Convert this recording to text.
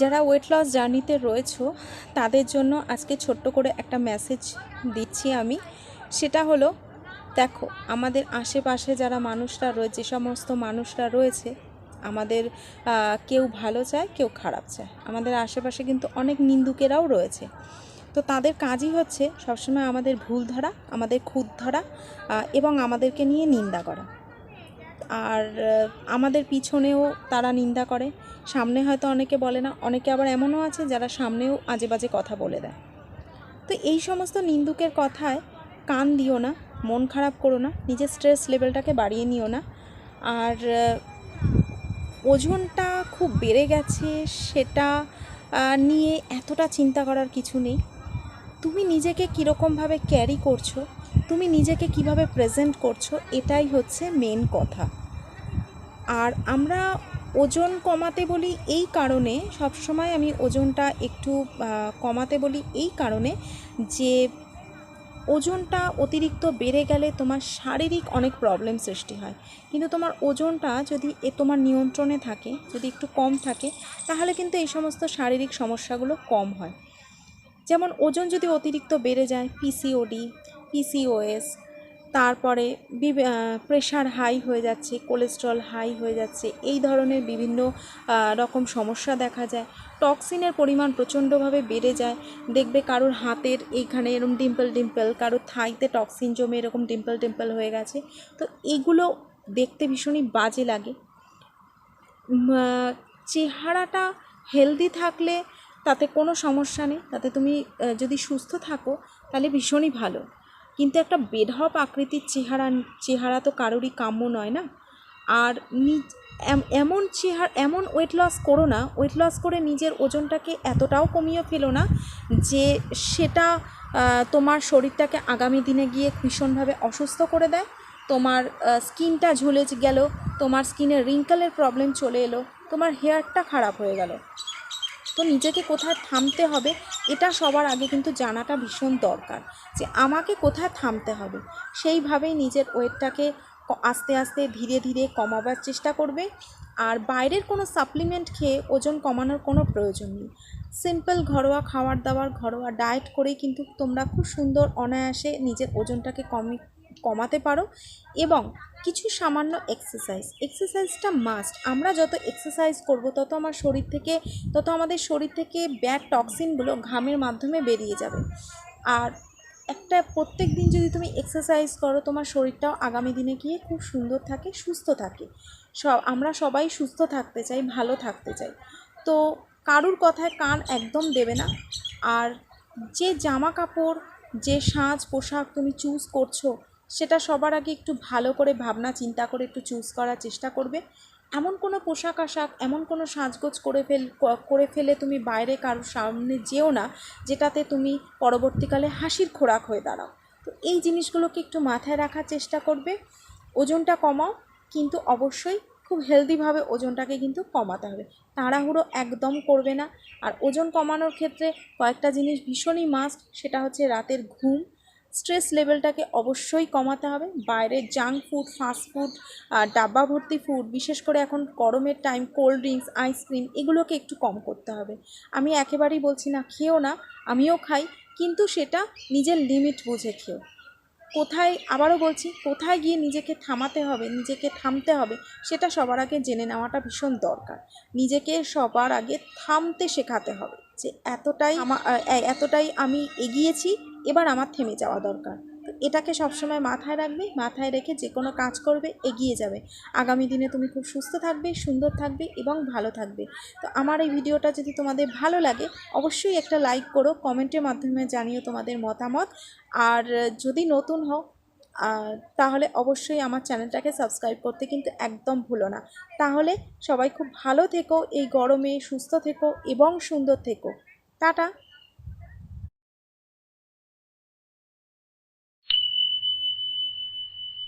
যারা weight loss জার্নিতে রয়েছো, তাদের জন্য আজকে ছোট্ট করে একটা মেসেজ দিচ্ছি আমি। সেটা হলো, দেখো, আমাদের আশেপাশে যারা মানুষরা রয়েছে সমস্ত মানুষরা রয়েছে, আমাদের কেউ ভালো চায়, কেউ খারাপ চায়। আমাদের আশেপাশে কিন্তু অনেক নিন্দুকেরাও রয়েছে। তো তাদের কাজই হচ্ছে সবসময় আমাদের ভুল ধরা, আমাদের খুদ ধরা এবং আমাদেরকে নিয়ে নিন্দা করা। আর আমাদের পিছনেও তারা নিন্দা করে। সামনে হয়তো অনেকে বলে না, অনেকে আবার এমনও আছে যারা সামনেও আজে বাজে কথা বলে দেয়। তো এই সমস্ত নিন্দুকের কথায় কান দিও না, মন খারাপ করো না, নিজের স্ট্রেস লেভেলটাকে বাড়িয়ে নিও না। আর ওজনটা খুব বেড়ে গেছে সেটা নিয়ে এতটা চিন্তা করার কিছু নেই। তুমি নিজেকে কীরকমভাবে ক্যারি করছ, তুমি নিজেকে কীভাবে প্রেজেন্ট করছ, এটাই হচ্ছে মেন কথা। আর আমরা ওজন কমাতে বলি এই কারণে, সবসময় আমি ওজনটা একটু কমাতে বলি এই কারণে যে ওজনটা অতিরিক্ত বেড়ে গেলে তোমার শারীরিক অনেক প্রবলেম সৃষ্টি হয়। কিন্তু তোমার ওজনটা যদি এ, তোমার নিয়ন্ত্রণে থাকে, যদি একটু কম থাকে, তাহলে কিন্তু এই সমস্ত শারীরিক সমস্যাগুলো কম হয়। যেমন ওজন যদি অতিরিক্ত বেড়ে যায় পিসিওডি পিসিওএস তারপরে প্রেশার হাই হয়ে যাচ্ছে কোলেস্ট্রল হাই হয়ে যাচ্ছে, এই ধরনের বিভিন্ন রকম সমস্যা দেখা যায়। টক্সিনের পরিমাণ প্রচণ্ডভাবে বেড়ে যায়। দেখবে কারোর হাতের এইখানে এরকম ডিম্পল ডিম্পল কারোর থাইতে টক্সিন জমে এরকম ডিম্পল ডিম্পল হয়ে গেছে। তো এগুলো দেখতে ভীষণই বাজে লাগে। চেহারাটা হেলদি থাকলে তাতে কোনো সমস্যা নেই। তাতে তুমি যদি সুস্থ থাকো, তাহলে ভীষণই ভালো। কিন্তু একটা বেঢপ আকৃতির চেহারা চেহারা তো কারোরই কাম্য নয় না? আর নিজ- এমন চেহারা, এমন ওয়েট লস করো না ওয়েট লস করে নিজের ওজনটাকে এতটাও কমিয়ে ফেলো না যে সেটা তোমার শরীরটাকে আগামী দিনে গিয়ে ভীষণভাবে অসুস্থ করে দেয়, তোমার স্কিনটা ঝুলে গেল, তোমার স্কিনে রিঙ্কেলের প্রবলেম চলে এলো, তোমার হেয়ারটা খারাপ হয়ে গেল। তো নিজেকে কোথায় থামতে হবে, এটা সবার আগে কিন্তু জানাটা ভীষণ দরকার যে আমাকে কোথায় থামতে হবে। সেইভাবেই নিজের ওয়েটটাকে আস্তে আস্তে ধীরে ধীরে কমাবার চেষ্টা করবে। আর বাইরের কোনো সাপ্লিমেন্ট খেয়ে ওজন কমানোর কোনো প্রয়োজন নেই। সিম্পল ঘরোয়া খাবার দাবার ঘরোয়া ডায়েট করেই কিন্তু তোমরা খুব সুন্দর অনায়াসে নিজের ওজনটাকে কমি কমাতে পারো। এবং কিছু সামান্য এক্সারসাইজ এক্সারসাইজটা মাস্ট আমরা যত এক্সারসাইজ করব, তত আমার শরীর থেকে, তত আমাদের শরীর থেকে ব্যাড টক্সিনগুলো ঘামের মাধ্যমে বেরিয়ে যাবে। আর একটা প্রত্যেক দিন যদি তুমি এক্সারসাইজ করো, তোমার শরীরটাও আগামী দিনে গিয়ে খুব সুন্দর থাকে, সুস্থ থাকে। সব, আমরা সবাই সুস্থ থাকতে চাই, ভালো থাকতে চাই। তো কারুর কথায় কান একদম দেবে না। আর যে জামা কাপড় যে সাজ পোশাক তুমি চুজ করছ, সেটা সবার আগে একটু ভালো করে ভাবনা চিন্তা করে একটু চুজ করার চেষ্টা করবে। এমন কোনো পোশাক আশাক, এমন কোনো সাজগোজ করে ফেল করে ফেলে তুমি বাইরে কারোর সামনে যেও না, যেটাতে তুমি পরবর্তীকালে হাসির খোরাক হয়ে দাঁড়াও। তো এই জিনিসগুলোকে একটু মাথায় রাখার চেষ্টা করবে। ওজনটা কমাও, কিন্তু অবশ্যই খুব হেলদিভাবে ওজনটাকে কিন্তু কমাতে হবে। তাড়াহুড়ো একদম করবে না। আর ওজন কমানোর ক্ষেত্রে কয়েকটা জিনিস ভীষণই মাস্ট, সেটা হচ্ছে রাতের ঘুম স্ট্রেস লেভেলটাকে অবশ্যই কমাতে হবে। বাইরের জাঙ্ক ফুড, ফাস্ট ফুড ডাব্বা ভর্তি ফুড, বিশেষ করে এখন গরমের টাইম, কোল্ড ড্রিঙ্কস আইসক্রিম এগুলোকে একটু কম করতে হবে। আমি একেবারেই বলছি না, খেও না, আমিও খাই, কিন্তু সেটা নিজের লিমিট বুঝে খেও। কোথায়, আবারও বলছি, কোথায় গিয়ে নিজেকে থামাতে হবে, নিজেকে থামতে হবে, সেটা সবার আগে জেনে নেওয়াটা ভীষণ দরকার। নিজেকে সবার আগে থামতে শেখাতে হবে যে এতটাই আমার এতটাই আমি এগিয়েছি এবার আমার থেমে যাওয়া দরকার। তো এটাকে সবসময় মাথায় রাখবে, মাথায় রেখে যে কোনো কাজ করবে, এগিয়ে যাবে। আগামী দিনে তুমি খুব সুস্থ থাকবে, সুন্দর থাকবে এবং ভালো থাকবে। তো আমার এই ভিডিওটা যদি তোমাদের ভালো লাগে, অবশ্যই একটা লাইক করো, কমেন্টের মাধ্যমে জানিও তোমাদের মতামত। আর যদি নতুন হও তাহলে অবশ্যই আমার চ্যানেলটাকে সাবস্ক্রাইব করতে কিন্তু একদম ভুলো না। তাহলে সবাই খুব ভালো থেকো, এই গরমে সুস্থ থেকো এবং সুন্দর থেকো। টাটা!